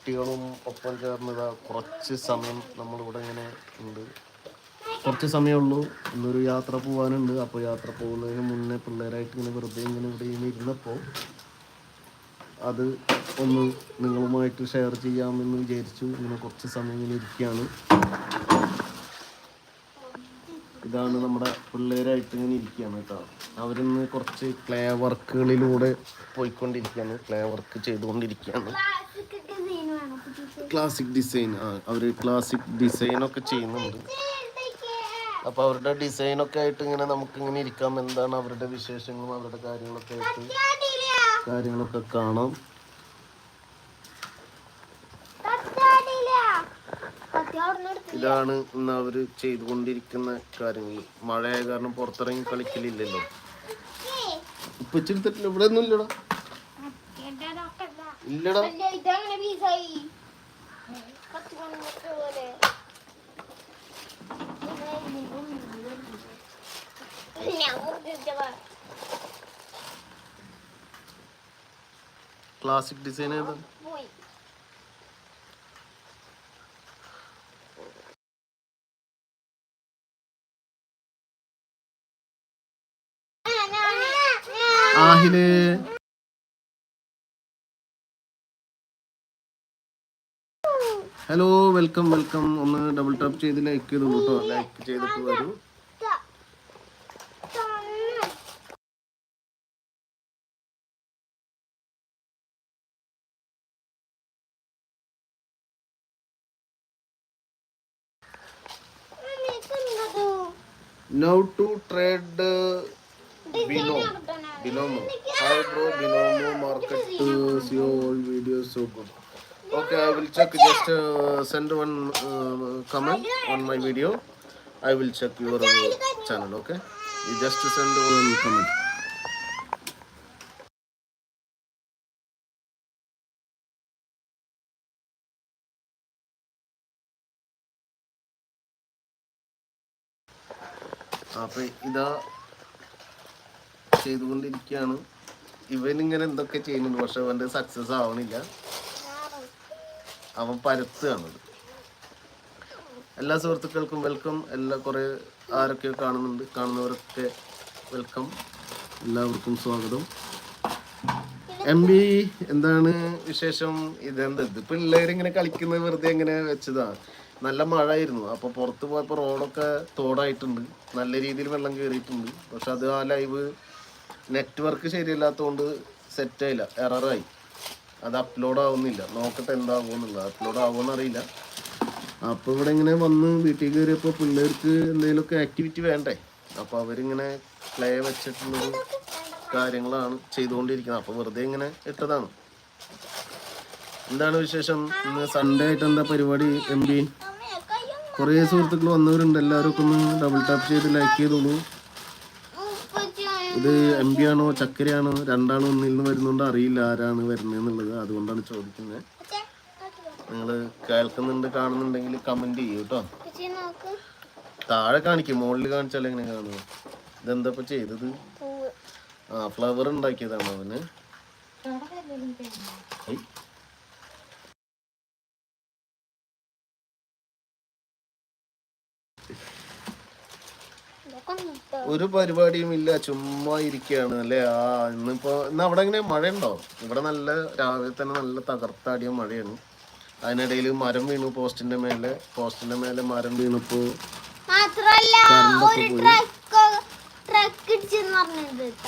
കുട്ടികളും ഒപ്പം ചേർന്ന് ഇതാ കുറച്ച് സമയം നമ്മളിവിടെ ഇങ്ങനെ ഉണ്ട്. കുറച്ച് സമയമുള്ളൂ ഇന്നൊരു യാത്ര പോകാനുണ്ട് അപ്പോൾ യാത്ര പോകുന്നതിന് മുന്നേ പിള്ളേരായിട്ട് ഇങ്ങനെ വെറുതെ ഇങ്ങനെ ഇവിടെ ഇങ്ങനെ ഇരുന്നപ്പോൾ അത് ഒന്ന് നിങ്ങളുമായിട്ട് ഷെയർ ചെയ്യാമെന്ന് വിചാരിച്ചു. ഇങ്ങനെ കുറച്ച് സമയം ഇങ്ങനെ ഇരിക്കുകയാണ്. ഇതാണ് നമ്മുടെ പിള്ളേരായിട്ട് ഇങ്ങനെ ഇരിക്കുകയാണ് കേട്ടോ. അവരിന്ന് കുറച്ച് ക്ലേ വർക്കുകളിലൂടെ പോയിക്കൊണ്ടിരിക്കുകയാണ്. ക്ലേ വർക്ക് ചെയ്തുകൊണ്ടിരിക്കുകയാണ്. ക്ലാസിക് ഡിസൈൻ ആ അവർ ക്ലാസിക് ഡിസൈനൊക്കെ ചെയ്യുന്നുണ്ട്. അപ്പോൾ അവരുടെ ഡിസൈനൊക്കെ ആയിട്ട് ഇങ്ങനെ നമുക്ക് ഇങ്ങനെ ഇരിക്കാം. എന്താണ് അവരുടെ വിശേഷങ്ങളും അവരുടെ കാര്യങ്ങളൊക്കെ ആയിട്ട് കാര്യങ്ങളൊക്കെ കാണാം. ഇതാണ് ഇന്ന് അവർ ചെയ്തുകൊണ്ടിരിക്കുന്ന കാര്യങ്ങൾ. മഴയായ കാരണം പുറത്തിറങ്ങി കളിക്കലില്ലല്ലോ. ഇപ്പൊ ഇച്ചിരി ഇവിടെ ഒന്നും ഇല്ലടാ. ഇല്ലടാ. ക്ലാസിക് ഡിസൈൻ ഏതാ? ഹലോ വെൽക്കം വെൽക്കം ഒന്ന് ഡബിൾ ടാപ്പ് ചെയ്ത് ലൈക്ക് ചെയ്തു കേട്ടോ ലൈക്ക് ചെയ്തിട്ട് വരൂ. Now to trade Bino. Binomo. Hi bro Binomo market yo all videos so good okay I will check just send one comment on my video I will check your channel okay? You just send one comment അപ്പൊ ഇതാ ചെയ്തുകൊണ്ടിരിക്കുകയാണ്. ഇവൻ ഇങ്ങനെ എന്തൊക്കെ ചെയ്യുന്നുണ്ട്? പക്ഷെ അവന്റെ success ആവണില്ല. അവൻ പരത്തുകയാണത് എല്ലാ സുഹൃത്തുക്കൾക്കും വെൽക്കം എല്ലാ കുറെ ആരൊക്കെ കാണുന്നുണ്ട്. കാണുന്നവരൊക്കെ വെൽക്കം എല്ലാവർക്കും സ്വാഗതം. എം ബി എന്താണ് വിശേഷം? ഇതെന്ത്? ഇത് പിള്ളേരിങ്ങനെ കളിക്കുന്നത് വെറുതെ ഇങ്ങനെ വെച്ചതാ. നല്ല മഴയായിരുന്നു. അപ്പൊ പുറത്ത് പോയപ്പോ റോഡൊക്കെ തോടായിട്ടുണ്ട്. നല്ല രീതിയിൽ വെള്ളം കയറിയിട്ടുണ്ട് പക്ഷെ അത് ആ ലൈവ് നെറ്റ്വർക്ക് ശരിയല്ലാത്തതുകൊണ്ട് സെറ്റ് ആയില്ല. എററായി അത് അപ്ലോഡ് ആവുന്നില്ല. നോക്കട്ടെ എന്താകുമെന്നുള്ളത് അപ്ലോഡ് ആവുമെന്ന് അറിയില്ല. അപ്പോൾ ഇവിടെ ഇങ്ങനെ വന്ന് വീട്ടിൽ കയറിയപ്പോൾ പിള്ളേർക്ക് എന്തെങ്കിലുമൊക്കെ ആക്ടിവിറ്റി വേണ്ടേ? അപ്പോൾ അവരിങ്ങനെ ക്ലേ വെച്ചിട്ടുള്ളൊരു കാര്യങ്ങളാണ് ചെയ്തുകൊണ്ടിരിക്കുന്നത്. അപ്പോൾ വെറുതെ ഇങ്ങനെ ഇട്ടതാണ്. എന്താണ് വിശേഷം? ഇന്ന് സൺഡേ ആയിട്ട് എന്താ പരിപാടി? M P? കുറേ സുഹൃത്തുക്കൾ വന്നവരുണ്ട്. എല്ലാവരും ഒക്കെ ഒന്ന് ഡബിൾ ടാപ്പ് ചെയ്ത് ലൈക്ക് ചെയ്തോളൂ. ഇത് എം പി ആണോ ചക്കരയാണോ രണ്ടാണോ ഒന്നിൽ നിന്ന് വരുന്നുണ്ട് അറിയില്ല ആരാണ് വരുന്നതെന്നുള്ളത് അതുകൊണ്ടാണ് ചോദിക്കുന്നത് നിങ്ങൾ കേൾക്കുന്നുണ്ട് കാണുന്നുണ്ടെങ്കിൽ കമന്റ് ചെയ്യൂ കേട്ടോ താഴെ കാണിക്കും മുകളിൽ കാണിച്ചാൽ എങ്ങനെ കാണുക? ഇതെന്താ ഇപ്പൊ ചെയ്തത്? ആ ഫ്ലവർ ഉണ്ടാക്കിയതാണോ അവന് ഐ. ഇതൊക്കെ മുട്ട ഒരു പരിപാടിയും ഇല്ല ചുമ്മാ ഇരിക്കുകയാണ് അല്ലേ? ആ ഇന്നിപ്പോ ഇന്ന് അവിടെ എങ്ങനെ മഴയുണ്ടോ? ഇവിടെ നല്ല രാവിലെ തന്നെ നല്ല തകർത്താടിയ മഴയാണ്. അതിനിടയിൽ മരം വീണു പോസ്റ്റിന്റെ മേലെ പോസ്റ്റിന്റെ മേലെ മരം വീണപ്പോ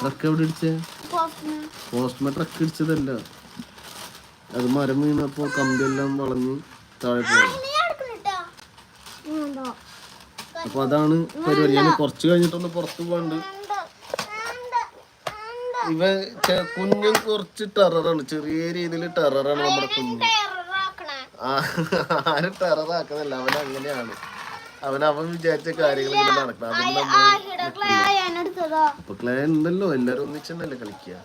ട്രക്ക് എവിടെ ഇടിച്ചേ? പോസ്റ്റിന്. ട്രക്ക് ഇടിച്ചതല്ല. അത് മരം വീണപ്പോ കമ്പിയെല്ലാം വളഞ്ഞ് താഴെ പോയി. അപ്പൊ അതാണ് പരിപാടി. ഞാൻ കുറച്ച് കഴിഞ്ഞിട്ടൊന്ന് പുറത്ത് പോകണ്ട് ഇവ കുഞ്ഞും കുറച്ച് ടെററാണ് ചെറിയ രീതിയിൽ ടെററാണ് നമ്മുടെ കുഞ്ഞ്. ആരും ടെററാക്കുന്നില്ല അവൻ അങ്ങനെയാണ്. അവൻ അവൻ വിചാരിച്ച കാര്യങ്ങൾ ഇങ്ങനെ നടക്കണം. അതിന് നമ്മൾ അപ്പൊ ക്ലേ ഉണ്ടല്ലോ. എല്ലാരും ഒന്നിച്ചെന്നല്ലേ കളിക്കുക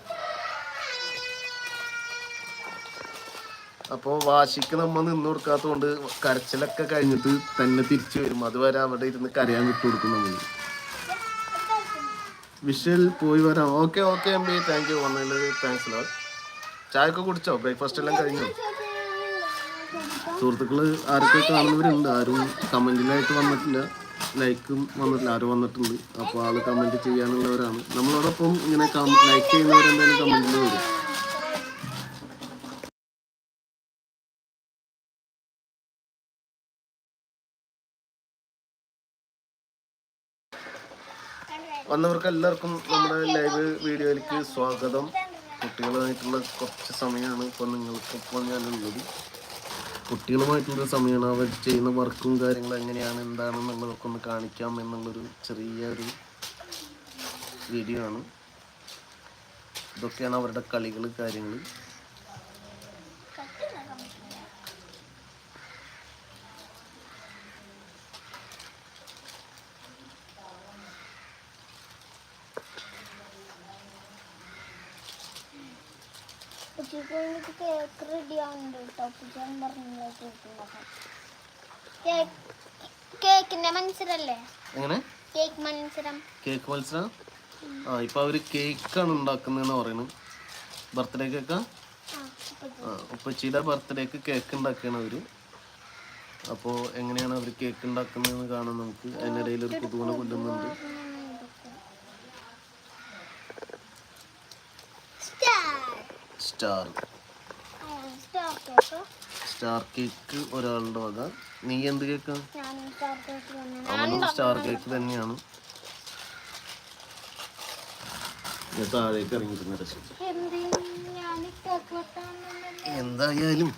അപ്പൊ വാശിക്ക് നമ്മൾ നിന്ന് കൊടുക്കാത്തതുകൊണ്ട് കരച്ചിലൊക്കെ കഴിഞ്ഞിട്ട് തന്നെ തിരിച്ചു വരും. അതുവരെ അവിടെ ഇരുന്ന് കരയാൻ വിട്ടു കൊടുക്കും നമ്മൾ വിഷൽ പോയി വരാം. Okay okay M B thank you വന്നതിൽ താങ്ക്സ് ലോ ചായ ഒക്കെ കുടിച്ചോ? ബ്രേക്ക്ഫാസ്റ്റ് എല്ലാം കഴിഞ്ഞോ? സുഹൃത്തുക്കൾ ആരൊക്കെ കാണുന്നവരുണ്ട്? ആരും കമന്റിലായിട്ട് വന്നിട്ടില്ല. ലൈക്കും വന്നിട്ടില്ല. ആരും വന്നിട്ടുണ്ട്. അപ്പോൾ ആൾ കമന്റ് ചെയ്യാനുള്ളവരാണ്. നമ്മളോടൊപ്പം ഇങ്ങനെ ലൈക്ക് ചെയ്യുന്നവരെന്തായാലും കമന്റിൽ വരും. വന്നവർക്ക് എല്ലാവർക്കും നമ്മുടെ ലൈവ് വീഡിയോയിലേക്ക് സ്വാഗതം. കുട്ടികളുമായിട്ടുള്ള കുറച്ച് സമയമാണ് ഇപ്പോൾ നിങ്ങൾക്കൊപ്പം ഞാനുള്ളത്. കുട്ടികളുമായിട്ടുള്ള സമയമാണ് അവർ ചെയ്യുന്ന വർക്കും കാര്യങ്ങളും എങ്ങനെയാണ് എന്താണെന്നുള്ളതൊക്കെ ഒന്ന് കാണിക്കാം എന്നുള്ളൊരു ചെറിയൊരു വീഡിയോ ആണ്. ഇതൊക്കെയാണ് അവരുടെ കളികൾ കാര്യങ്ങൾ ഉച്ചയ്ക്ക് കേക്ക് റെഡി ആവുന്നുണ്ട് കേട്ടോ ഉണ്ടാക്കാൻ കേക്ക് കേക്കിന്റെ മത്സരല്ലേ? എങ്ങനെ? കേക്ക് മത്സരം. കേക്ക് മത്സരം? ആ ഇപ്പൊ അവർ കേക്കാണ് ഉണ്ടാക്കുന്നതെന്ന് പറയുന്നത് ബർത്ത്ഡേ കേക്കാ ഉപ്പച്ചിയുടെ ബർത്ത്ഡേക്ക് കേക്ക് ഉണ്ടാക്കുകയാണ് അവർ. അപ്പോൾ എങ്ങനെയാണ് അവർ കേക്ക് ഉണ്ടാക്കുന്നതെന്ന് കാണാൻ നമുക്ക്. അതിനിടയിൽ ഒരു കുതുകൂണ കൊല്ലുന്നുണ്ട് സ്റ്റാർ സ്റ്റാർ സ്റ്റാർ കേക്ക് ഒരാളുടെ വക. നീ എന്ത് കേക്കാ? ഞാൻ സ്റ്റാർ കേക്ക് തന്നെ അവനും സ്റ്റാർ കേക്ക് തന്നെയാണ്. ഞാൻ താഴേക്ക് ഇറങ്ങിയിരുന്ന രസം എന്തായാലും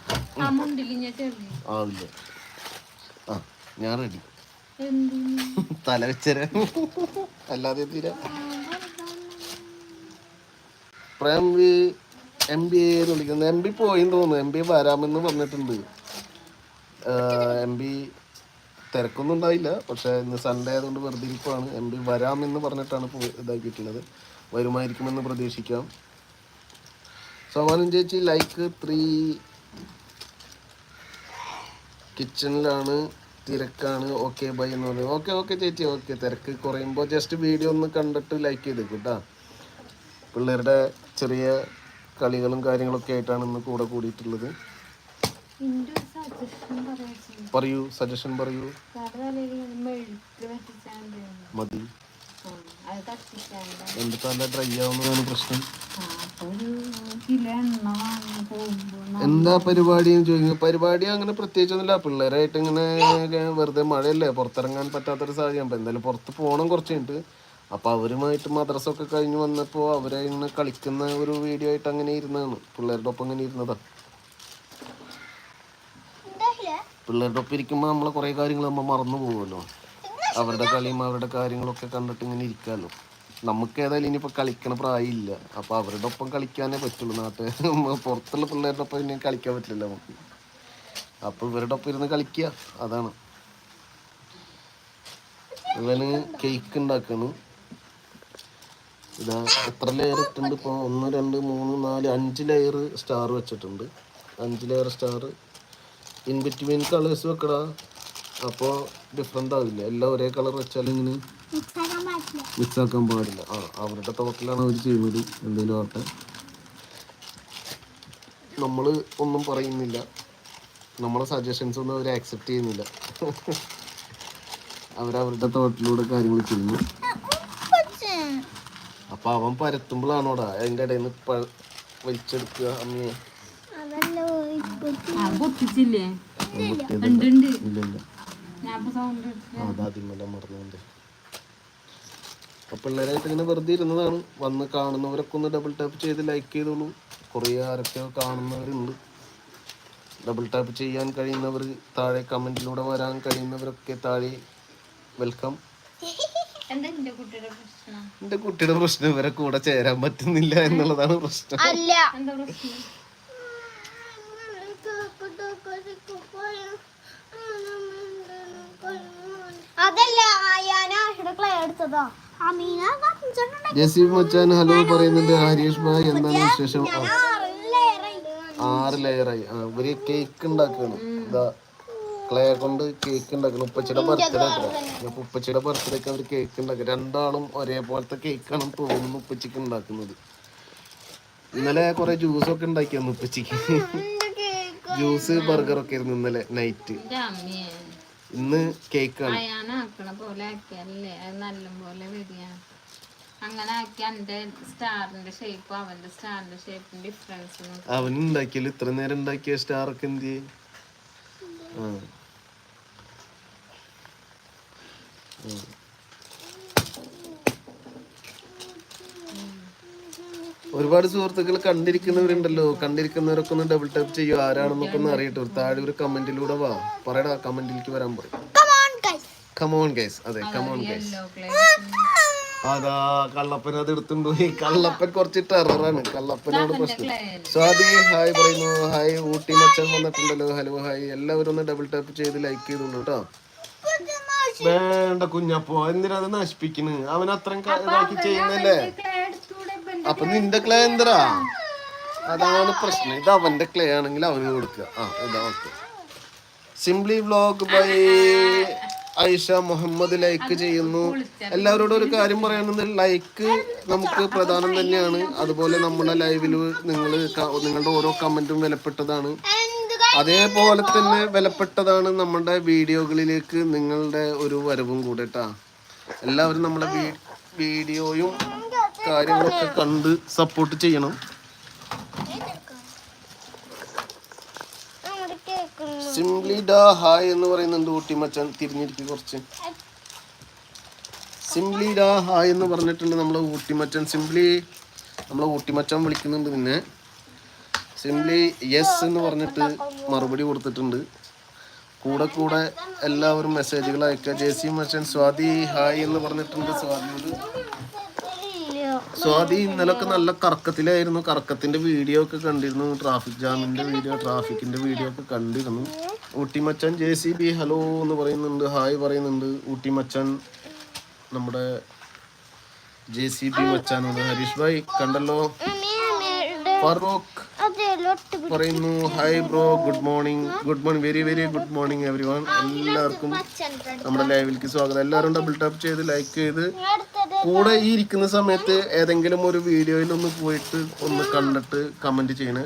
ആവില്ല ആ ഞാൻ റെഡി. എന്തിന്? തല വെച്ചരാ. അല്ലാതെ തീരാ Prem V M B A എന്ന് വിളിക്കുന്നത്. എം ബി പോയിന്ന് തോന്നുന്നു. എം ബി വരാമെന്ന് പറഞ്ഞിട്ടുണ്ട്. എം ബി തിരക്കൊന്നും ഉണ്ടായില്ല. പക്ഷേ ഇന്ന് സൺഡേ ആയതുകൊണ്ട് വെറുതെ ഇരിപ്പാണ് എം ബി വരാമെന്ന് പറഞ്ഞിട്ടാണ് ഇതാക്കിയിട്ടുള്ളത്. വരുമായിരിക്കുമെന്ന് പ്രതീക്ഷിക്കാം. സോമാനൻ ചേച്ചി ലൈക്ക് ത്രീ കിച്ചണിലാണ് തിരക്കാണ്. ഓക്കെ ബൈ എന്ന് പറഞ്ഞത് ഓക്കെ ഓക്കെ ചേച്ചി ഓക്കെ തിരക്ക് കുറയുമ്പോൾ ജസ്റ്റ് വീഡിയോ ഒന്ന് കണ്ടിട്ട് ലൈക്ക് ചെയ്ത് കേട്ടോ പിള്ളേരുടെ ചെറിയ കളികളും കാര്യങ്ങളൊക്കെ ആയിട്ടാണ് ഇന്ന് കൂടെ കൂടിയിട്ടുള്ളത്. പറയാ സജഷൻ പറയൂ. മതി. എന്റെ തല ഡ്രൈ ആവുന്നതാണ് പ്രശ്നം? എന്താ പരിപാടി എന്ന് ചോദിക്കുന്നത് പരിപാടി അങ്ങനെ പ്രത്യേകിച്ചൊന്നുമില്ല. പിള്ളേരായിട്ട് ഇങ്ങനെ വെറുതെ മഴയല്ലേ പുറത്തിറങ്ങാൻ പറ്റാത്തൊരു സാഹചര്യം. അപ്പം എന്തായാലും പുറത്ത് പോകണം കുറച്ച് കഴിഞ്ഞിട്ട്. അപ്പോൾ അവരുമായിട്ട് മദ്രസ ഒക്കെ കഴിഞ്ഞ് വന്നപ്പോൾ അവരെ ഇങ്ങനെ കളിക്കുന്ന ഒരു വീഡിയോ ആയിട്ട് അങ്ങനെ ഇരുന്നതാണ് പിള്ളേരുടെ ഒപ്പം അങ്ങനെ ഇരുന്നത്. എന്താ പിള്ളേരുടെ ഒപ്പം ഇരിക്കുമ്പോൾ നമ്മളെ കുറേ കാര്യങ്ങൾ നമ്മൾ മറന്നു പോകുമല്ലോ അവരുടെ കളിയും അവരുടെ കാര്യങ്ങളൊക്കെ കണ്ടിട്ട് ഇങ്ങനെ ഇരിക്കാമല്ലോ നമുക്ക് ഏതായാലും ഇനിയിപ്പോൾ കളിക്കണ പ്രായമില്ല. അപ്പോൾ അവരുടെ ഒപ്പം കളിക്കാനേ പറ്റുള്ളൂ. നാട്ടിൽ പുറത്തുള്ള പിള്ളേരുടെ ഒപ്പം ഇനി കളിക്കാൻ പറ്റില്ല നമുക്ക്. അപ്പോൾ ഇവരുടെ ഒപ്പം ഇരുന്ന് കളിക്കുക അതാണ്. ഇവന് കേക്ക് ഉണ്ടാക്കാണ്. ഇതാ എത്ര ലെയർ ഇട്ടുണ്ട് ഇപ്പോൾ ഒന്ന് രണ്ട് മൂന്ന് നാല് അഞ്ച് ലെയർ സ്റ്റാർ വെച്ചിട്ടുണ്ട്. അഞ്ച് layer star in between colours വെക്കടാ. അപ്പോൾ ഡിഫറെന്റ് ആവില്ല? എല്ലാം ഒരേ കളർ പറ്റില്ല മിക്സ് ആക്കാൻ പാടില്ല. ആ അവരുടെ തോട്ടിലാണ് അവർ ചെയ്യുന്നത്. എന്തെങ്കിലും ആട്ടെ നമ്മൾ ഒന്നും പറയുന്നില്ല. നമ്മളെ സജഷൻസ് ഒന്നും അവർ ആക്സെപ്റ്റ് ചെയ്യുന്നില്ല. അവരവരുടെ തോട്ടിലൂടെ കാര്യങ്ങൾ ചെയ്യുന്നു. അപ്പൊ അവൻ പരത്തുമ്പോഴാണോടാ അതിന്റെ ഇടയിൽ നിന്ന് വലിച്ചെടുക്കുക അമ്മയെ പൊട്ടിച്ചില്ലേ? അതാദ്യമല്ല അപ്പൊ പിള്ളേരായിട്ട് ഇങ്ങനെ വെറുതെ ഇരുന്നതാണ്. വന്ന് കാണുന്നവരൊക്കെ ഒന്ന് ഡബിൾ ടാപ്പ് ചെയ്ത് ലൈക്ക് ചെയ്തോളൂ. കുറേ ആരൊക്കെ കാണുന്നവരുണ്ട്. ഡബിൾ ടാപ്പ് ചെയ്യാൻ കഴിയുന്നവർ താഴെ കമന്റിലൂടെ വരാൻ കഴിയുന്നവരൊക്കെ താഴെ വെൽക്കം എന്റെ കുട്ടിയുടെ പ്രശ്നം? എന്റെ കുട്ടിയുടെ പ്രശ്നം ഇവരെ കൂടെ ചേരാൻ പറ്റുന്നില്ല എന്നുള്ളതാണ് പ്രശ്നം. അല്ല. എന്താ പ്രശ്നം? അതല്ല എടുത്തതാ. മച്ചാൻ ഹലോ പറയുന്നുണ്ട്. ഹരീഷ് ഭായ് എന്താണ് വിശേഷം? ആറ് ലെയറായി ആ ഇവർ കേക്ക് ഉണ്ടാക്കാണ്. ഇതാ. ക്ലേ കൊണ്ട് കേക്ക് ഉണ്ടാക്കണം. ഉപ്പച്ചിയുടെ ബർത്ത്ഡേ അപ്പൊ ഉപ്പച്ചിയുടെ ബർത്ത്ഡേക്ക് അവർ കേക്ക് ഉണ്ടാക്കുക രണ്ടാളും ഒരേപോലത്തെ കേക്കാണ് തോന്നുന്നു ഉപ്പച്ചിക്ക് ഉണ്ടാക്കുന്നത്. ഇന്നലെ കുറെ ജ്യൂസ് ഒക്കെ ഉണ്ടാക്കിയാണ് ഉപ്പച്ചിക്ക്. ജ്യൂസ് ബർഗർ ഒക്കെ ആയിരുന്നു ഇന്നലെ നൈറ്റ് ഇന്ന് കേക്കാണ് പോലെ അങ്ങനെ ആക്കി എന്റെ സ്റ്റാറിന്റെ ഷേപ്പ് അവന്റെ സ്റ്റാറിന്റെ ഷേപ്പിന് ഡിഫറൻസ് അവൻ ഉണ്ടാക്കിയാലും ഇത്ര നേരം ഉണ്ടാക്കിയ സ്റ്റാർ ഒക്കെ എന്ത് ചെയ്യും? ആ ഉം. ഒരുപാട് സുഹൃത്തുക്കൾ കണ്ടിരിക്കുന്നവരുണ്ടല്ലോ. കണ്ടിരിക്കുന്നവരൊക്കെ ഒന്ന് ഡബിൾ ടാപ്പ് ചെയ്യും. ആരാണെന്നൊക്കെ ഒന്ന് അറിയട്ടെ. ഒരു താഴെ ഒരു കമന്റിലൂടെ വാ. പറയടാ കമന്റിലേക്ക് വരാൻ പറയും. കമോൺ ഗൈസ് അതെ കമോൺ ഗൈസ് അതാ കള്ളപ്പൻ അത് എടുത്തുണ്ടോ? ഈ കള്ളപ്പൻ കുറച്ച് ടെററാണ് കള്ളപ്പനോട് പ്രശ്നം. സ്വാതി ഹായ് പറയുന്നു. ഹായ് ഊട്ടി മച്ചൻ വന്നിട്ടുണ്ടല്ലോ. ഹലോ ഹായ് എല്ലാവരും ഒന്ന് ഡബിൾ ടാപ്പ് ചെയ്ത് ലൈക്ക് ചെയ്തോളൂ കേട്ടോ. വേണ്ട കുഞ്ഞപ്പോ എന്തിനാ അത് നശിപ്പിക്കണ്? അവൻ അത്രയും ഇതാക്കി ചെയ്യുന്നല്ലേ അപ്പൊ നിന്റെ ക്ലേ എന്തരാ അതാണ് പ്രശ്നം. ഇത് അവന്റെ ക്ലേ ആണെങ്കിൽ അവന് കൊടുക്കുക. ആ ഇതാ okay. Simply vlog by Aisha Muhammad like ചെയ്യുന്നു. എല്ലാവരോടും ഒരു കാര്യം പറയാനുണ്ട്. ലൈക്ക് നമുക്ക് പ്രധാനം തന്നെയാണ്. അതുപോലെ നമ്മുടെ ലൈവിൽ നിങ്ങൾ നിങ്ങളുടെ ഓരോ കമന്റും വിലപ്പെട്ടതാണ്. അതേപോലെ തന്നെ വിലപ്പെട്ടതാണ് നമ്മുടെ വീഡിയോകളിലേക്ക് നിങ്ങളുടെ ഒരു വരവും കൂടെ കേട്ടാ എല്ലാവരും നമ്മുടെ വീഡിയോയും കാര്യങ്ങളൊക്കെ കണ്ട് സപ്പോർട്ട് ചെയ്യണം. സിംപ്ലി ഡാ ഹായ് എന്ന് പറയുന്നുണ്ട് ഊട്ടി മച്ചാൻ. തിരിഞ്ഞിരിക്കും കുറച്ച്. സിംപ്ലി ഡാ ഹായ് എന്ന് പറഞ്ഞിട്ടുണ്ട് നമ്മളെ ഊട്ടി മച്ചാൻ. സിംപ്ലി നമ്മളെ ഊട്ടി മച്ചാൻ വിളിക്കുന്നുണ്ട് പിന്നെ സിംപ്ലി യെസ് എന്ന് പറഞ്ഞിട്ട് മറുപടി കൊടുത്തിട്ടുണ്ട്. കൂടെ കൂടെ എല്ലാവരും മെസ്സേജുകൾ അയക്കുക. ജെ സി മച്ചൻ സ്വാതി ഹായ് എന്ന് പറഞ്ഞിട്ടുണ്ട് സ്വാതിയോട്. സ്വാതി ഇന്നലൊക്കെ നല്ല കറക്കത്തിലായിരുന്നു. കറക്കത്തിന്റെ വീഡിയോ ഒക്കെ കണ്ടിരുന്നു. ട്രാഫിക് ജാമിന്റെ വീഡിയോ ട്രാഫിക്കിന്റെ വീഡിയോ ഒക്കെ കണ്ടിരുന്നു. ഊട്ടി മച്ചൻ ജെ സി ബി ഹലോ എന്ന് പറയുന്നുണ്ട്. ഹായ് പറയുന്നുണ്ട്. ഊട്ടി മച്ചൻ നമ്മുടെ ജെ സി ബി മച്ചാനാണ് ഹരീഷ് ഭായ് കണ്ടല്ലോ? ഫാറൂഖ് പറയുന്നു hi bro good morning good morning very very good morning everyone എല്ലാവർക്കും നമ്മുടെ ലൈവിലേക്ക് സ്വാഗതം. എല്ലാവരും ഡബിൾ ടാപ്പ് ചെയ്ത് ലൈക്ക് ചെയ്ത് കൂടെ ഈ ഇരിക്കുന്ന സമയത്ത് ഏതെങ്കിലും ഒരു വീഡിയോയിൽ ഒന്ന് പോയിട്ട് ഒന്ന് കണ്ടിട്ട് കമന്റ് ചെയ്യണ.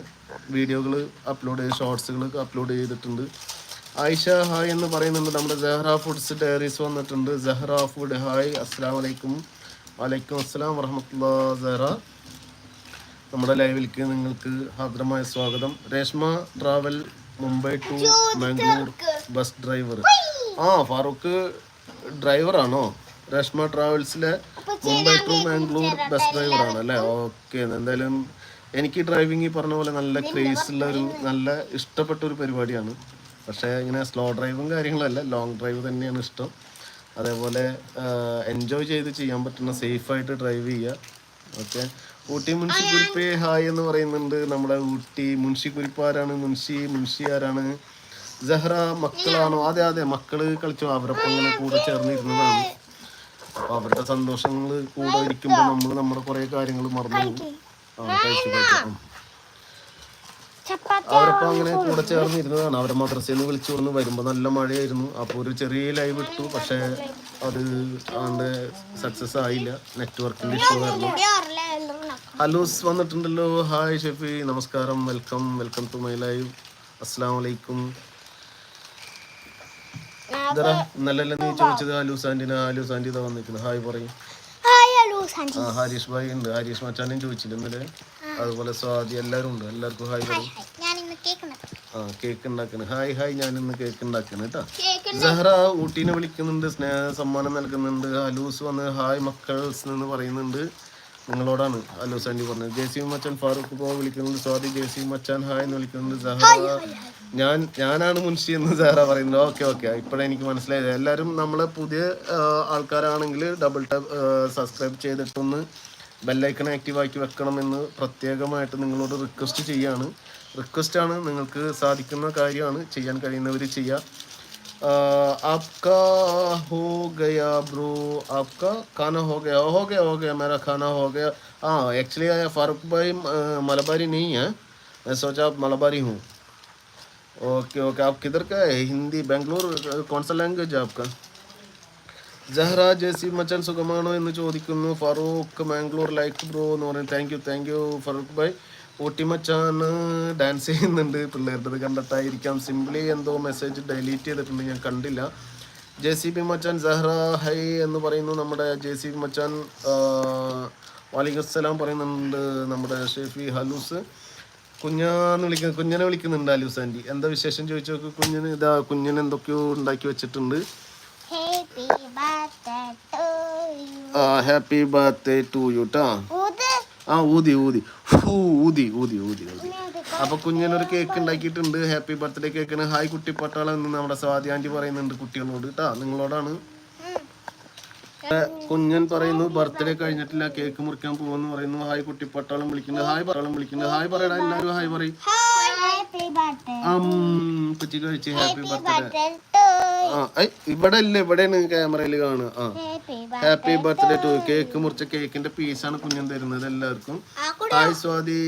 വീഡിയോകൾ അപ്ലോഡ് ചെയ്ത് ഷോർട്സുകൾ അപ്ലോഡ് ചെയ്തിട്ടുണ്ട്. ആയിഷ ഹായ് എന്ന് പറയുന്നുണ്ട്. നമ്മുടെ സെഹ്റ ഫുഡ്സ് ഡയറീസ് വന്നിട്ടുണ്ട്. സെഹ്റ ഫുഡ് ഹായ് അസ്സാം വലൈക്കും വലൈക്കും അസ്സാം വറഹമത്തുള്ള സെഹ്റ നമ്മുടെ ലൈവിലേക്ക് നിങ്ങൾക്ക് ഹാർദ്രമായ സ്വാഗതം. Reshma travel Mumbai to Mangalore bus driver ആ ഫാറൂഖ് ഡ്രൈവറാണോ രേഷ്മ ട്രാവൽസിലെ മുംബൈ ടു മാംഗ്ലൂർ ബസ് ഡ്രൈവറാണ് അല്ലേ? ഓക്കെ എന്തായാലും എനിക്ക് ഡ്രൈവിംഗ് ഈ പറഞ്ഞ പോലെ നല്ല ക്രേസ് ഉള്ള ഒരു നല്ല ഇഷ്ടപ്പെട്ട ഒരു പരിപാടിയാണ്. പക്ഷേ ഇങ്ങനെ സ്ലോ ഡ്രൈവും കാര്യങ്ങളല്ല ലോങ് ഡ്രൈവ് തന്നെയാണ് ഇഷ്ടം. അതേപോലെ എൻജോയ് ചെയ്ത് ചെയ്യാൻ പറ്റുന്ന സേഫായിട്ട് ഡ്രൈവ് ചെയ്യുക. ഓക്കെ. ഊട്ടി മുൻഷി കുരിപ്പേ ഹായ് എന്ന് പറയുന്നുണ്ട്. നമ്മുടെ ഊട്ടി മുൻഷി കുരിപ്പ് ആരാണ്? മുൻഷി മുൻഷി ആരാണ്? ജഹ്റ മക്കളാണോ? അതെ അതെ. മക്കൾ കളിച്ചു. അവരൊപ്പം ഇങ്ങനെ കൂടെ ചേർന്നിരുന്നതാണ്. അപ്പൊ അവരുടെ സന്തോഷങ്ങൾ കൂടെ ഇരിക്കുമ്പോൾ നമ്മൾ നമ്മുടെ കുറെ കാര്യങ്ങൾ മറന്നു. പോകും ആ കഴിച്ചു കഴിച്ചു അവരൊപ്പം അങ്ങനെ കൂടെ ചേർന്നിരുന്നതാണ്. അവരെ മദ്രസയിൽ നിന്ന് വിളിച്ചു വന്ന് വരുമ്പോൾ നല്ല മഴയായിരുന്നു. അപ്പോൾ ഒരു ചെറിയ ലൈവ് ഇട്ടു. പക്ഷേ അത് അവന്റെ സക്സസ് ആയില്ല. നെറ്റ്വർക്കിന്റെ ഇഷ്യൂ കാരണം. ഹലൂസ് വന്നിട്ടുണ്ടല്ലോ. ഹായ് ഷെഫി. നമസ്കാരം. Welcome. Welcome to my live. അസ്സാം വലൈക്കും ഇന്നലെ നീ ചോദിച്ചത്? ഹലൂസ് ആന്റിനാ ഹലൂസ് ആന്റി ഇതാ വന്നിരിക്കുന്നത് ഹായ് പറയും. ആ ഹരീഷ് ഭായി ഉണ്ട്. ഹരീഷ് മച്ചാനും ചോദിച്ചില്ല ഇന്നലെ. അതുപോലെ സ്വാതി എല്ലാവരും ഉണ്ട്. എല്ലാവർക്കും ഹായ് പറയും. ആ കേക്ക് ഉണ്ടാക്കണ. Hi hi. ഞാൻ ഇന്ന് കേക്ക് ഉണ്ടാക്കണ് കേട്ടാ സഹറ ഊട്ടീനെ വിളിക്കുന്നുണ്ട്. സ്നേഹ സമ്മാനം നൽകുന്നുണ്ട്. അലൂസ് വന്ന് ഹായ് മക്കൾസ് എന്ന് പറയുന്നുണ്ട്. നിങ്ങളോടാണ് അലൂസ് ആന്റി പറഞ്ഞത്. ജെ സി മച്ചാൻ ഫാറൂഖ് പോ വിളിക്കുന്നുണ്ട്. സ്വാതി ജെ സി മച്ചാൻ ഹായ് എന്ന് വിളിക്കുന്നുണ്ട്. സഹറ ഞാൻ ഞാനാണ് മുൻഷി എന്ന് സഹറ പറയുന്നത് ഓക്കെ ഓക്കെ ഇപ്പോഴേ എനിക്ക് മനസ്സിലായത് എല്ലാവരും നമ്മളെ പുതിയ ആ, ആൾക്കാരാണെങ്കിൽ ഡബിൾ ടാപ്പ് സബ്സ്ക്രൈബ് ചെയ്തിട്ടൊന്ന് ബെല്ലൈക്കൺ ആക്റ്റീവ് ആക്കി വെക്കണമെന്ന് പ്രത്യേകമായിട്ട് നിങ്ങളോട് റിക്വസ്റ്റ് ചെയ്യാണ് റിക്വസ്റ്റ് ആണ് നിങ്ങൾക്ക് സാധിക്കുന്ന കാര്യമാണ് ചെയ്യാൻ കഴിയുന്നവർ ചെയ്യുക आ, आपका हो गया ब्रो आपका खाना हो गया हो गया हो गया मेरा खाना हो गया हाँ एक्चुअली फारूक भाई अ, मलबारी नहीं है मैं सोचा आप मलबारी हूँ ओके ओके आप किधर का है हिंदी बेंगलोर अ, कौन सा लैंग्वेज है आपका ജഹ്റ ജെസി മച്ചൻ സുഖമാണോ എന്ന് ചോദിക്കുന്നു ഫറൂഖ് മാംഗ്ലൂർ ലൈക്ക് ബ്രോ എന്ന് പറയുന്നത് thank you thank you Farooq bhai Ooty Machan dance ചെയ്യുന്നുണ്ട് പിള്ളേരുടേത് കണ്ടിട്ടായിരിക്കാം സിംപ്ലി എന്തോ മെസ്സേജ് ഡെലീറ്റ് ചെയ്തിട്ടുണ്ട് ഞാൻ കണ്ടില്ല ജെ സി ബി മച്ചാൻ സഹ്റ ഹൈ എന്ന് പറയുന്നു നമ്മുടെ ജെ സി ബി മച്ചാൻ വാലിഖുസ്സലാം പറയുന്നുണ്ട് നമ്മുടെ ഷെഫി ഹലൂസ് കുഞ്ഞാന്ന് വിളിക്കുന്ന കുഞ്ഞനെ വിളിക്കുന്നുണ്ട് അലൂസ് ആന്റി എന്താ വിശേഷം ചോദിച്ചു നോക്ക്. കുഞ്ഞിന് ഇതാ കുഞ്ഞിന് എന്തൊക്കെയോ ഉണ്ടാക്കി വെച്ചിട്ടുണ്ട്. ആ ഹാപ്പി ബർത്ത്ഡേ ടു യു ട്ടാ. ആ ഊതി ഊതി. ഹൂ ഊതി ഊതി ഊതി ഊതി. അപ്പൊ കുഞ്ഞിനൊരു കേക്ക് ഉണ്ടാക്കിയിട്ടുണ്ട്. ഹാപ്പി ബർത്ത്ഡേ കേക്കിന് ഹായ് കുട്ടി പട്ടാളം എന്ന് നമ്മുടെ സ്വാതി ആന്റി പറയുന്നുണ്ട് കുട്ടികളോട് കേട്ടാ നിങ്ങളോടാണ് കുഞ്ഞൻ പറയുന്നു ബർത്ത്ഡേ കഴിഞ്ഞിട്ടില്ല കേക്ക് മുറിക്കാൻ പോകുന്നു പറയുന്നു. ഹായ് കുട്ടി പട്ടാളം വിളിക്കുന്നു. ഹായ് പട്ടാളം വിളിക്കുന്നു. ഹായ് പറയടാ എല്ലാവരും ഹായ് പറയും. ഹാപ്പി ബർത്ത്ഡേ അം കുച്ചി കഴിച്ച് ഹാപ്പി ബർത്ത്ഡേ. ബർത്ത്ഡേ ടു ആ ഇവിടെ അല്ല ഇവിടെയാണ് ക്യാമറയിൽ കാണുക. ആ. ഹാപ്പി ബർത്ത്ഡേ ടു കേക്ക് മുറിച്ച കേക്കിന്റെ പീസാണ് കുഞ്ഞൻ തരുന്നത് എല്ലാവർക്കും. ഹായ് സ്വാതി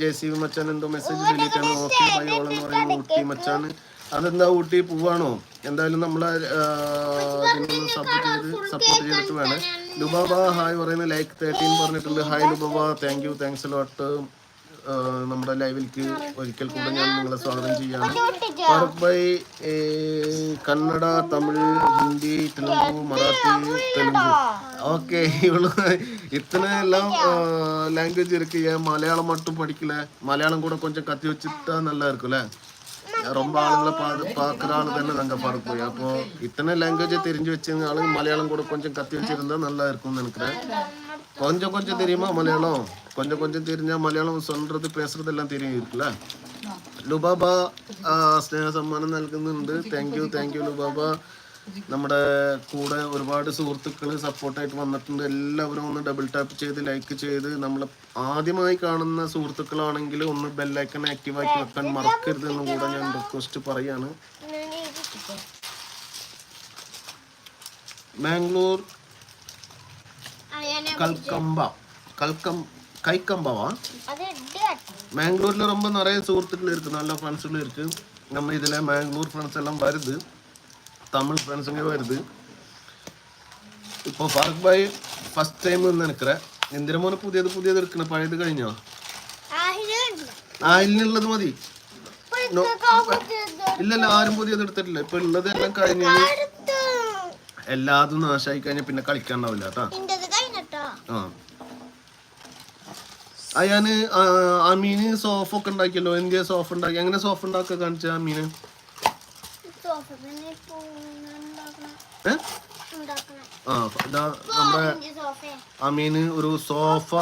ജെ സി മച്ചാൻ എന്തോ മെസ്സേജ് ഡിലീറ്റ് ആണ് ഓക്കെ ബൈ ഓൾ എന്ന് പറയുന്നു ഊട്ടി മച്ചാൻ അതെന്താ ഊട്ടി പോവാണോ? എന്തായാലും നമ്മളെ സപ്പോർട്ട് ചെയ്ത് സപ്പോർട്ട് ചെയ്തിട്ട് വേണേ. ലുബാബ ഹായ് പറയുന്ന ലൈക്ക് തേർട്ടീൻ പറഞ്ഞിട്ടുണ്ട്. Hi Lubaba thank you thanks lot നമ്മുടെ ലൈവിലേക്ക് ഒരിക്കൽ കൂടെ ഞാൻ നിങ്ങളെ സ്വാഗതം ചെയ്യാണ് ഫറൂഖ് ഭായ് കന്നഡ തമിഴ് ഹിന്ദി തെലുങ്ക് മറാത്തി തെലുങ്ക്. ഓക്കെ ഇവൾ ഇത്ര എല്ലാം ലാംഗ്വേജ് ഇരിക്കുക മലയാളം മട്ടും പഠിക്കല മലയാളം കൂടെ കൊഞ്ചം കത്തി വെച്ചിട്ടാ നല്ലതായിരിക്കും അല്ലേ? ரொம்ப ஆளுங்களை பாது பார்க்குற ஆளு தானே நாங்க பார்க்க போய் அப்போ இத்தனை லாங்குவேஜை தெரிஞ்சு வச்சிருந்த ஆளு மலையாளம் கூட கொஞ்சம் கத்தி வச்சிருந்தா நல்லா இருக்கும்னு நினைக்கிறேன் கொஞ்சம் கொஞ்சம் தெரியுமா மலையாளம் கொஞ்சம் கொஞ்சம் தெரிஞ்சா மலையாளம் சொல்றது பேசுறது എല്ലാം தெரியும் இருக்குல்ல ലുബാബ ആ, സ്നേഹ സമ്മാനം നൽകുന്നുണ്ട് thank you thank you Lubaba നമ്മുടെ കൂടെ ഒരുപാട് സുഹൃത്തുക്കൾ സപ്പോർട്ടായിട്ട് വന്നിട്ടുണ്ട് എല്ലാവരും ഒന്ന് ഡബിൾ ടാപ്പ് ചെയ്ത് ലൈക്ക് ചെയ്ത് നമ്മൾ ആദ്യമായി കാണുന്ന സുഹൃത്തുക്കളാണെങ്കിൽ ഒന്ന് ബെല്ലൈക്കൺ ആക്റ്റീവ് ആക്കി വെക്കാൻ മറക്കരുത് എന്നും കൂടെ ഞാൻ റിക്വസ്റ്റ് പറയാണ് മാംഗ്ലൂർ കൽക്കമ്പ കൽക്കം കൈക്കമ്പവാ அது டேட் மேங்களூர்ல ரொம்ப நிறைய சுகൃத்துக்கள் இருக்கு நல்ல ஃப்ரெண்ட்ஸுகள் இருக்கு நம்ம இதுல மேங்களூர் ஃப்ரெண்ட்ஸ் எல்லாம் வருது தமிழ் ஃப்ரெண்ட்ஸுங்க வருது ഇപ്പോൾ ഫാറൂഖ് ഭായ് ഫസ്റ്റ് ടൈം നിനക്കറ എന്തിനു പുതിയത് പുതിയത് എടുക്കണ പഴയത് കഴിഞ്ഞോ ஆஹிரன் ആയിലിനുള്ളത് മതി No. ഇല്ലല്ല ആരും പുതിയത് എടുത്തിട്ടില്ല ഇപ്പൊ ഉള്ളത് എല്ലാം കഴിഞ്ഞ് அடுத்து എല്ലാതും നാശമായി കഴിഞ്ഞാൽ പിന്നെ കളിക്കാണ്ടാവില്ല കേട്ടാ இந்தது கைனட்டா ആ അയാന് അമീന് സോഫ ഒക്കെ ഉണ്ടാക്കിയല്ലോ എന്തിയാ സോഫ ഉണ്ടാക്കി എങ്ങനെ സോഫ ഉണ്ടാക്കുക കാണിച്ച അമീന് അമീന് ഒരു സോഫ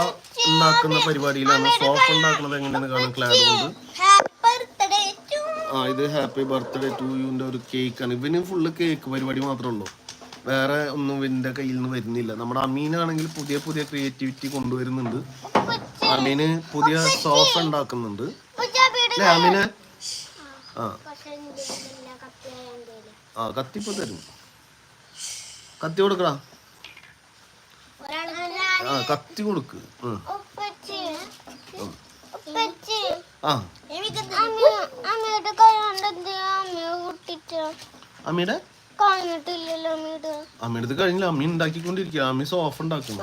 ഉണ്ടാക്കുന്ന പരിപാടിയിലാണ്. സോഫ ഉണ്ടാക്കുന്നത് എങ്ങനെയാണ് കാണാൻ ക്ലാഡ് കൊണ്ട് ഹാപ്പി ബർത്ത്ഡേ ടു ആ ഇത് ഹാപ്പി ബർത്ത്ഡേ ടു യുന്റെ ഒരു കേക്കാണ്. ഇവന് ഫുള്ള് കേക്ക് പരിപാടി മാത്രമേ ഉള്ളൂ. വേറെ ഒന്നും ഇവന്റെ കയ്യിൽ നിന്ന് വരുന്നില്ല. നമ്മുടെ അമീനാണെങ്കിൽ പുതിയ പുതിയ ക്രിയേറ്റിവിറ്റി കൊണ്ടുവരുന്നുണ്ട്. അമീന് പുതിയ സോഫ ഉണ്ടാക്കുന്നുണ്ട്. അമീന്? ആ. ആ കത്തിപ്പോ തരും. കത്തി കൊടുക്കടാ. ആ കത്തി കൊടുക്ക്. അമ്മയുടെ അമ്മയുടെ കഴിഞ്ഞില്ല. അമ്മ ഉണ്ടാക്കിക്കൊണ്ടിരിക്കുക അമ്മ സോഫ ഉണ്ടാക്കുന്നു.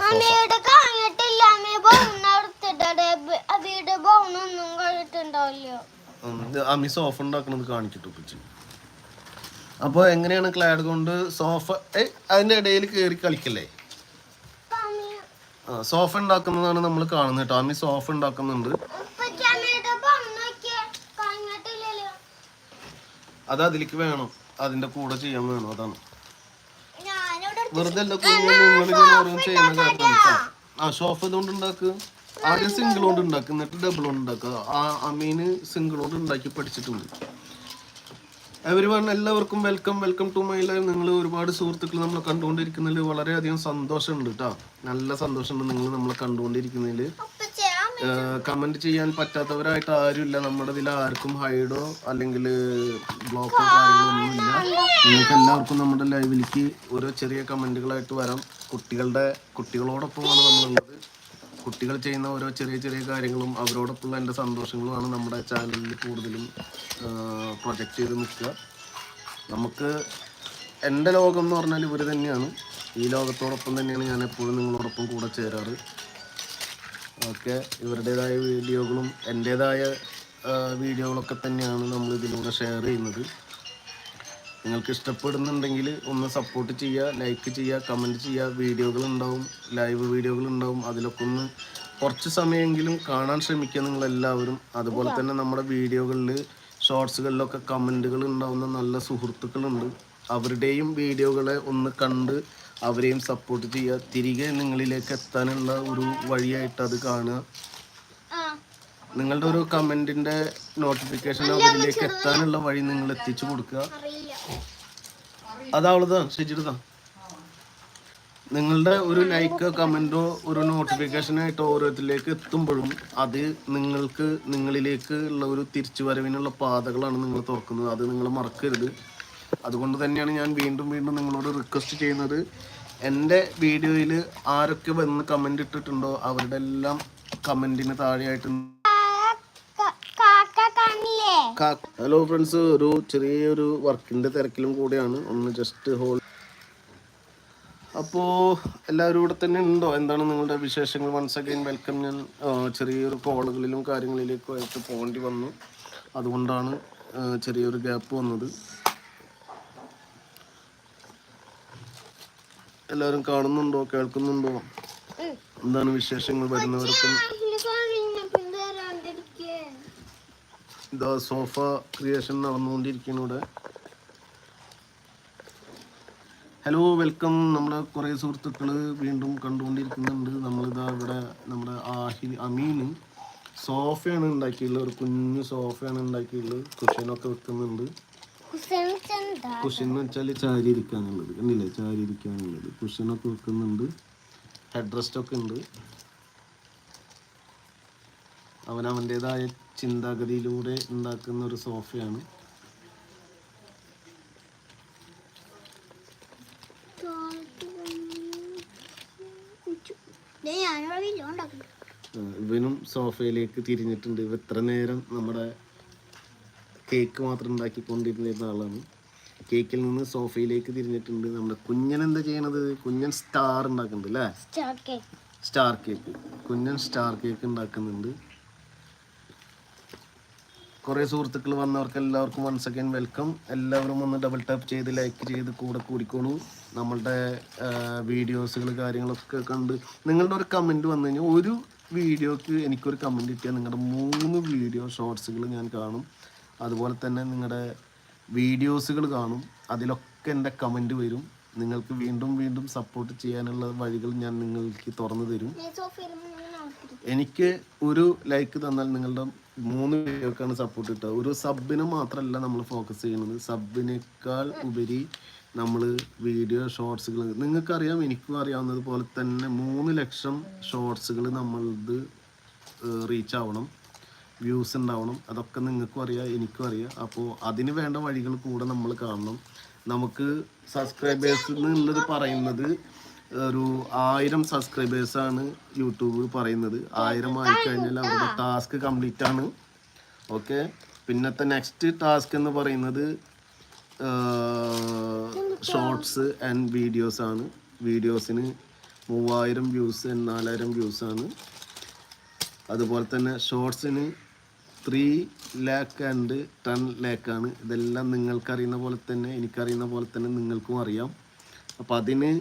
അമ്മ സോഫ ഉണ്ടാക്കണത് കാണിക്കട്ടു ഉപ്പച്ചി. അപ്പോൾ എങ്ങനെയാണ് ക്ലാഡ് കൊണ്ട് സോഫ ഏ അതിന്റെ ഇടയിൽ കയറി കളിക്കല്ലേ? ആ സോഫ ഉണ്ടാക്കുന്നതാണ് നമ്മൾ കാണുന്നത് കേട്ടോ. അമ്മി സോഫ ഉണ്ടാക്കുന്നുണ്ട്. അത് അതിലേക്ക് വേണം. അതിന്റെ കൂടെ ചെയ്യാൻ വേണം അതാണ്. വെറുതെ ചെയ്യുന്ന ആ സോഫ ഇതുകൊണ്ട് ഉണ്ടാക്കുക ആദ്യം സിംഗിൾ കൊണ്ട് ഉണ്ടാക്കുക എന്നിട്ട് ഡബിൾ കൊണ്ട് ഉണ്ടാക്കുക ആ അമീന് സിംഗിൾ കൊണ്ട് ഉണ്ടാക്കി പഠിച്ചിട്ടുണ്ട്. എവരി വൺ എല്ലാവർക്കും welcome welcome to my live നിങ്ങൾ ഒരുപാട് സുഹൃത്തുക്കൾ നമ്മൾ കണ്ടുകൊണ്ടിരിക്കുന്നതിൽ വളരെയധികം സന്തോഷമുണ്ട് കേട്ടോ നല്ല സന്തോഷമുണ്ട് നിങ്ങൾ നമ്മൾ കണ്ടുകൊണ്ടിരിക്കുന്നതിൽ കമന്റ് ചെയ്യാൻ പറ്റാത്തവരായിട്ട് ആരുമില്ല. നമ്മുടെ ഇതിൽ ആർക്കും ഹൈഡോ അല്ലെങ്കിൽ ബ്ലോക്കോ കാര്യങ്ങളോ ഒന്നുമില്ല നിങ്ങൾക്ക് എല്ലാവർക്കും നമ്മുടെ ലൈവിലേക്ക് ഓരോ ചെറിയ കമന്റുകളായിട്ട് വരാം. കുട്ടികളുടെ കുട്ടികളോടൊപ്പമാണ് നമ്മളുള്ളത്. കുട്ടികൾ ചെയ്യുന്ന ഓരോ ചെറിയ ചെറിയ കാര്യങ്ങളും അവരോടൊപ്പമുള്ള എന്റെ സന്തോഷങ്ങളുമാണ് നമ്മുടെ ചാനലിൽ കൂടുതലും പ്രൊജക്റ്റ് ചെയ്ത് നിൽക്കുക. നമുക്ക് എന്റെ ലോകം എന്ന് പറഞ്ഞാൽ ഇവർ തന്നെയാണ്. ഈ ലോകത്തോടൊപ്പം തന്നെയാണ് ഞാൻ എപ്പോഴും നിങ്ങളോടൊപ്പം കൂടെ ചേരാറ്. ഓക്കെ ഇവരുടേതായ വീഡിയോകളും എന്റേതായ വീഡിയോകളൊക്കെ തന്നെയാണ് നമ്മൾ ഇതിലൂടെ ഷെയർ ചെയ്യുന്നത്. നിങ്ങൾക്ക് ഇഷ്ടപ്പെടുന്നുണ്ടെങ്കിൽ ഒന്ന് സപ്പോർട്ട് ചെയ്യുക ലൈക്ക് ചെയ്യുക കമന്റ് ചെയ്യുക. വീഡിയോകൾ ഉണ്ടാവും ലൈവ് വീഡിയോകൾ ഉണ്ടാവും. അതിലൊക്കെ ഒന്ന് കുറച്ച് സമയമെങ്കിലും കാണാൻ ശ്രമിക്കുക നിങ്ങളെല്ലാവരും. അതുപോലെ തന്നെ നമ്മുടെ വീഡിയോകളിൽ ഷോർട്സുകളിലൊക്കെ കമന്റുകൾ ഉണ്ടാവുന്ന നല്ല സുഹൃത്തുക്കളുണ്ട്. അവരുടെയും വീഡിയോകളെ ഒന്ന് കണ്ട് അവരെയും സപ്പോർട്ട് ചെയ്യുക. തിരികെ നിങ്ങളിലേക്ക് എത്താനുള്ള ഒരു വഴിയായിട്ട് അത് കാണുക. നിങ്ങളുടെ ഒരു കമന്റിന്റെ നോട്ടിഫിക്കേഷൻ അവരിലേക്ക് എത്താനുള്ള വഴി നിങ്ങൾ എത്തിച്ചു കൊടുക്കുക. അതാവളതാ ശരിതാ നിങ്ങളുടെ ഒരു ലൈക്കോ കമന്റോ ഒരു നോട്ടിഫിക്കേഷനായിട്ടോ ഓരോരുത്തരിലേക്ക് എത്തുമ്പോഴും അത് നിങ്ങൾക്ക് നിങ്ങളിലേക്ക് ഉള്ള ഒരു തിരിച്ചു വരവിനുള്ള പാതകളാണ് നിങ്ങൾ തുറക്കുന്നത്. അത് നിങ്ങൾ മറക്കരുത്. അതുകൊണ്ട് തന്നെയാണ് ഞാൻ വീണ്ടും വീണ്ടും നിങ്ങളോട് റിക്വസ്റ്റ് ചെയ്യുന്നത്. എന്റെ വീഡിയോയിൽ ആരൊക്കെ വന്ന് കമന്റ് ഇട്ടിട്ടുണ്ടോ അവരുടെ എല്ലാം കമന്റിന് താഴെയായിട്ട് ഹലോ ഫ്രണ്ട്സ് ഒരു ചെറിയൊരു വർക്കിന്റെ തിരക്കിലും കൂടിയാണ്. ഒന്ന് ജസ്റ്റ് ഹോൾ അപ്പോൾ എല്ലാവരും ഇവിടെ തന്നെ ഉണ്ടോ? എന്താണ് നിങ്ങളുടെ വിശേഷങ്ങൾ? വൺസ് അഗൈൻ വെൽക്കം ഞാൻ ചെറിയൊരു കോളുകളിലും കാര്യങ്ങളിലേക്കും ആയിട്ട് പോകേണ്ടി വന്നു. അതുകൊണ്ടാണ് ചെറിയൊരു ഗ്യാപ്പ് വന്നത്. എല്ലാവരും കാണുന്നുണ്ടോ? കേൾക്കുന്നുണ്ടോ? എന്താണ് വിശേഷങ്ങൾ വരുന്നവർക്കും? ഇതാ സോഫ ക്രിയേഷൻ നടന്നുകൊണ്ടിരിക്കുന്നു ഇവിടെ ഹലോ വെൽക്കം നമ്മുടെ കുറേ സുഹൃത്തുക്കൾ വീണ്ടും കണ്ടുകൊണ്ടിരിക്കുന്നുണ്ട്. നമ്മളിതാ ഇവിടെ നമ്മുടെ ആഹി അമീൻ സോഫയാണ് ഉണ്ടാക്കിയുള്ളത് ഒരു കുഞ്ഞു സോഫയാണ് ഉണ്ടാക്കിയുള്ളത് കുഷ്യനൊക്കെ വെക്കുന്നുണ്ട്. കുഷൻ എന്ന് വെച്ചാൽ ചാരി ഇരിക്കാനുള്ളത് കണ്ടില്ലേ? ചാരി ഇരിക്കാനുള്ളത് കുഷ്യനൊക്കെ വെക്കുന്നുണ്ട്. ഹെഡ് റെസ്റ്റ് ഒക്കെ ഉണ്ട്. അവൻ അവന്റെതായ ചിന്താഗതിയിലൂടെ ഉണ്ടാക്കുന്ന ഒരു സോഫയാണ്. ഇവനും സോഫയിലേക്ക് തിരിഞ്ഞിട്ടുണ്ട്. ഇവ എത്ര നേരം നമ്മുടെ കേക്ക് മാത്രം ഉണ്ടാക്കിക്കൊണ്ടിരുന്നിരുന്ന ആളാണ്. കേക്കിൽ നിന്ന് സോഫയിലേക്ക് തിരിഞ്ഞിട്ടുണ്ട്. നമ്മുടെ കുഞ്ഞൻ എന്താ ചെയ്യണത്? കുഞ്ഞൻ സ്റ്റാർ ഉണ്ടാക്കുന്നുണ്ട് അല്ലേ? Star cake. കുഞ്ഞൻ സ്റ്റാർ കേക്ക് ഉണ്ടാക്കുന്നുണ്ട്. കുറേ സുഹൃത്തുക്കൾ വന്നവർക്ക് എല്ലാവർക്കും വൺസ് അഗൈൻ വെൽക്കം എല്ലാവരും ഒന്ന് ഡബിൾ ടാപ്പ് ചെയ്ത് ലൈക്ക് ചെയ്ത് കൂടെ കൂടിക്കോളൂ. നമ്മളുടെ വീഡിയോസുകൾ കാര്യങ്ങളൊക്കെ കണ്ട് നിങ്ങളുടെ ഒരു കമന്റ് വന്നു കഴിഞ്ഞാൽ ഒരു വീഡിയോക്ക് എനിക്കൊരു കമന്റ് കിട്ടിയാൽ നിങ്ങളുടെ മൂന്ന് വീഡിയോ ഷോർട്സുകൾ ഞാൻ കാണും. അതുപോലെ തന്നെ നിങ്ങളുടെ വീഡിയോസുകൾ കാണും. അതിലൊക്കെ എന്റെ കമന്റ് വരും. നിങ്ങൾക്ക് വീണ്ടും വീണ്ടും സപ്പോർട്ട് ചെയ്യാനുള്ള വഴികൾ ഞാൻ നിങ്ങൾക്ക് തുറന്നു തരും. എനിക്ക് ഒരു ലൈക്ക് തന്നാൽ നിങ്ങളുടെ മൂന്ന് പേർക്കാണ് സപ്പോർട്ട് കിട്ടുക. ഒരു സബിന് മാത്രമല്ല നമ്മൾ ഫോക്കസ് ചെയ്യുന്നത്. സബിനേക്കാൾ ഉപരി നമ്മൾ വീഡിയോ ഷോർട്സുകൾ നിങ്ങൾക്കറിയാം എനിക്കും അറിയാവുന്നത് പോലെ തന്നെ മൂന്ന് ലക്ഷം ഷോർട്സുകൾ നമ്മളത് റീച്ച് ആവണം. വ്യൂസ് ഉണ്ടാവണം. അതൊക്കെ നിങ്ങൾക്കും അറിയാം എനിക്കും അറിയാം. അപ്പോൾ അതിന് വേണ്ട വഴികൾ കൂടെ നമ്മൾ കാണണം. നമുക്ക് സബ്സ്ക്രൈബേഴ്സ് എന്നുള്ളത് പറയുന്നത് ഒരു ആയിരം സബ്സ്ക്രൈബേഴ്സാണ് യൂട്യൂബ് പറയുന്നത്. ആയിരം ആയിക്കഴിഞ്ഞാൽ അവരുടെ ടാസ്ക് കംപ്ലീറ്റ് ആണ്. ഓക്കെ? പിന്നത്തെ നെക്സ്റ്റ് ടാസ്ക് എന്ന് പറയുന്നത് ഷോർട്സ് ആൻഡ് വീഡിയോസ് ആണ്. വീഡിയോസിന് മൂവായിരം വ്യൂസ് നാലായിരം വ്യൂസ് ആണ്. അതുപോലെ തന്നെ ഷോർട്സിന് ത്രീ ലാക്ക് ആൻഡ് ടെൻ ലാക്കാണ് ഇതെല്ലാം നിങ്ങൾക്കറിയുന്ന പോലെ തന്നെ എനിക്കറിയുന്ന പോലെ തന്നെ നിങ്ങൾക്കും അറിയാം. അപ്പോൾ അതിന്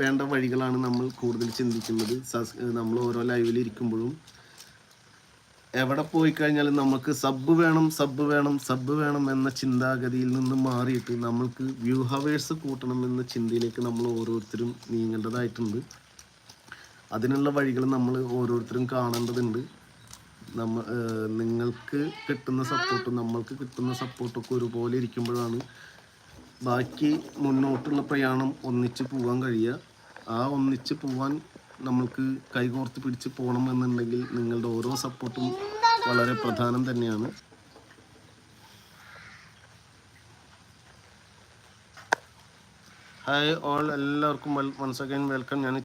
വേണ്ട വഴികളാണ് നമ്മൾ കൂടുതൽ ചിന്തിക്കുന്നത്. നമ്മൾ ഓരോ ലൈവിൽ ഇരിക്കുമ്പോഴും എവിടെ പോയി കഴിഞ്ഞാലും നമുക്ക് സബ് വേണം സബ് വേണം സബ് വേണം എന്ന ചിന്താഗതിയിൽ നിന്ന് മാറിയിട്ട് നമ്മൾക്ക് വ്യൂ ഹവേഴ്സ് കൂട്ടണം എന്ന ചിന്തയിലേക്ക് നമ്മൾ ഓരോരുത്തരും നീങ്ങേണ്ടതായിട്ടുണ്ട്. അതിനുള്ള വഴികൾ നമ്മൾ ഓരോരുത്തരും കാണേണ്ടതുണ്ട്. നമ്മ നിങ്ങൾക്ക് കിട്ടുന്ന സപ്പോർട്ടും നമ്മൾക്ക് കിട്ടുന്ന സപ്പോർട്ടൊക്കെ ഒരുപോലെ ഇരിക്കുമ്പോഴാണ് ബാക്കി മുന്നോട്ടുള്ള പ്രയാണം ഒന്നിച്ച് പോകാൻ കഴിയുക. ആ ഒന്നിച്ച് പോകാൻ നമ്മൾക്ക് കൈകോർത്ത് പിടിച്ച് പോകണം എന്നുണ്ടെങ്കിൽ നിങ്ങളുടെ ഓരോ സപ്പോർട്ടും വളരെ പ്രധാനം തന്നെയാണ്. ഹായ് ഓൾ എല്ലാവർക്കും വൺസ് അഗൈൻ വെൽക്കം ഞാൻ